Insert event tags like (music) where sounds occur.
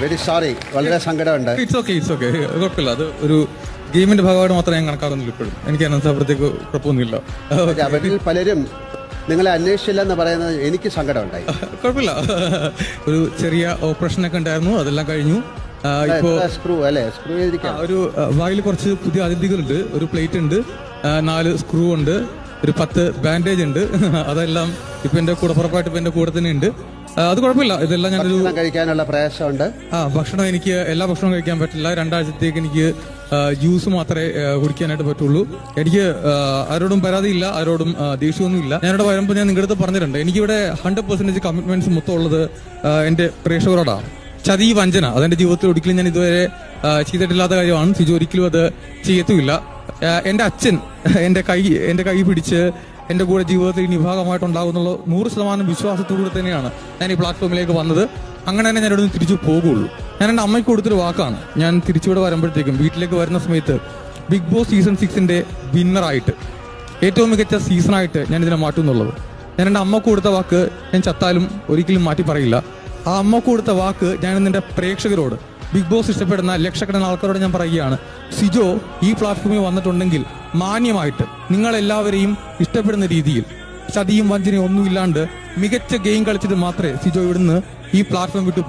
Very sorry വളരെ സങ്കടമുണ്ട്. It's okay it's okay കുഴപ്പമില്ല. അത് ഒരു ഗെയിമിന്റെ ഭാഗമായിട്ട് മാത്രമേ ഞാൻ കണക്കാറുന്നില്ല ഇപ്പോഴും. എനിക്ക് അതിനകത്ത് അപ്പുറത്തേക്ക് കുഴപ്പമൊന്നുമില്ല. അവരിൽ പലരും നിങ്ങളെ അന്വേഷിച്ചില്ല എന്ന് പറയുന്നത് എനിക്ക് സങ്കടമുണ്ടായി. കുഴപ്പമില്ല. ഒരു ചെറിയ ഓപ്പറേഷൻ ഒക്കെ ഉണ്ടായിരുന്നു. അതെല്ലാം കഴിഞ്ഞു. ഇപ്പോ സ്ക്രൂ അല്ലേ? സ്ക്രൂ ഒരു വായിൽ കുറച്ച് പുതിയ അതിഥികളുണ്ട് ഒരു പ്ലേറ്റ് ഉണ്ട്. നാല് സ്ക്രൂ ഉണ്ട്. ഒരു പത്ത് ബാൻഡേജ് ഉണ്ട്. (laughs) അതെല്ലാം ഇപ്പൊ എന്റെ കൂടപ്പുറപ്പായിട്ട് ഇപ്പൊ എന്റെ കൂടെ തന്നെ ഉണ്ട്. അത് കുഴപ്പമില്ല. ഇതെല്ലാം ഞാനൊരു കഴിക്കാനുള്ള പ്രയാസമുണ്ട്. ആ ഭക്ഷണം എനിക്ക് എല്ലാ ഭക്ഷണവും കഴിക്കാൻ പറ്റില്ല. രണ്ടാഴ്ചത്തേക്ക് എനിക്ക് ജ്യൂസ് മാത്രമേ കുടിക്കാനായിട്ട് പറ്റുള്ളൂ. എനിക്ക് ആരോടും പരാതിയില്ല ആരോടും ദേഷ്യമൊന്നും ദേഷ്യമൊന്നുമില്ല. ഞാനിവിടെ വരുമ്പോൾ ഞാൻ നിങ്ങളുടെ അടുത്ത് പറഞ്ഞിട്ടുണ്ട്. എനിക്കിവിടെ ഹൺഡ്രഡ് പെർസെന്റേജ് കമ്മിറ്റ്മെന്റ്സ് മൊത്തം ഉള്ളത് എന്റെ പ്രേക്ഷകരോടാണ് ചതി വഞ്ചന അതെന്റെ ജീവിതത്തിൽ ഒരിക്കലും ഞാൻ ഇതുവരെ ചെയ്തിട്ടില്ലാത്ത കാര്യമാണ്. സിജു ഒരിക്കലും അത് ചെയ്യത്തുമില്ല. എന്റെ അച്ഛൻ എന്റെ കൈ എന്റെ കൈ പിടിച്ച് എന്റെ കൂടെ ജീവിതത്തിൽ ഇനി ഭാഗമായിട്ടുണ്ടാകുന്നുള്ള നൂറ് ശതമാനം വിശ്വാസത്തോടെ തന്നെയാണ് ഞാൻ ഈ പ്ലാറ്റ്ഫോമിലേക്ക് വന്നത്. അങ്ങനെ തന്നെ ഞാൻ നിന്ന് തിരിച്ചു പോകുള്ളൂ. ഞാൻ എന്റെ അമ്മയ്ക്ക് കൊടുത്തൊരു വാക്കാണ്. ഞാൻ തിരിച്ചിവിടെ വരുമ്പോഴത്തേക്കും വീട്ടിലേക്ക് വരുന്ന സമയത്ത് ബിഗ് ബോസ് സീസൺ സിക്സിന്റെ വിന്നറായിട്ട് ഏറ്റവും മികച്ച സീസണായിട്ട് ഞാൻ ഇതിനെ മാറ്റുന്നുള്ളത് ഞാൻ എന്റെ അമ്മയ്ക്ക് കൊടുത്ത വാക്ക് ഞാൻ ചത്താലും ഒരിക്കലും മാറ്റി പറയില്ല. ആ അമ്മയ്ക്ക് കൊടുത്ത വാക്ക് ഞാൻ എന്റെ പ്രേക്ഷകരോട് ബിഗ് ബോസ് ഇഷ്ടപ്പെടുന്ന ലക്ഷക്കണക്കിന് ആൾക്കാരോട് ഞാൻ പറയുകയാണ് സിജോ ഈ പ്ലാറ്റ്ഫോമിൽ വന്നിട്ടുണ്ടെങ്കിൽ മാന്യമായിട്ട് നിങ്ങളെല്ലാവരെയും ഇഷ്ടപ്പെടുന്ന രീതിയിൽ ചതിയും വഞ്ചനയും ഒന്നുമില്ലാണ്ട് മികച്ച ഗെയിം കളിച്ചിട്ട് മാത്രമേ സിജോ ഇവിടുന്ന് ഈ പ്ലാറ്റ്ഫോം വിട്ട്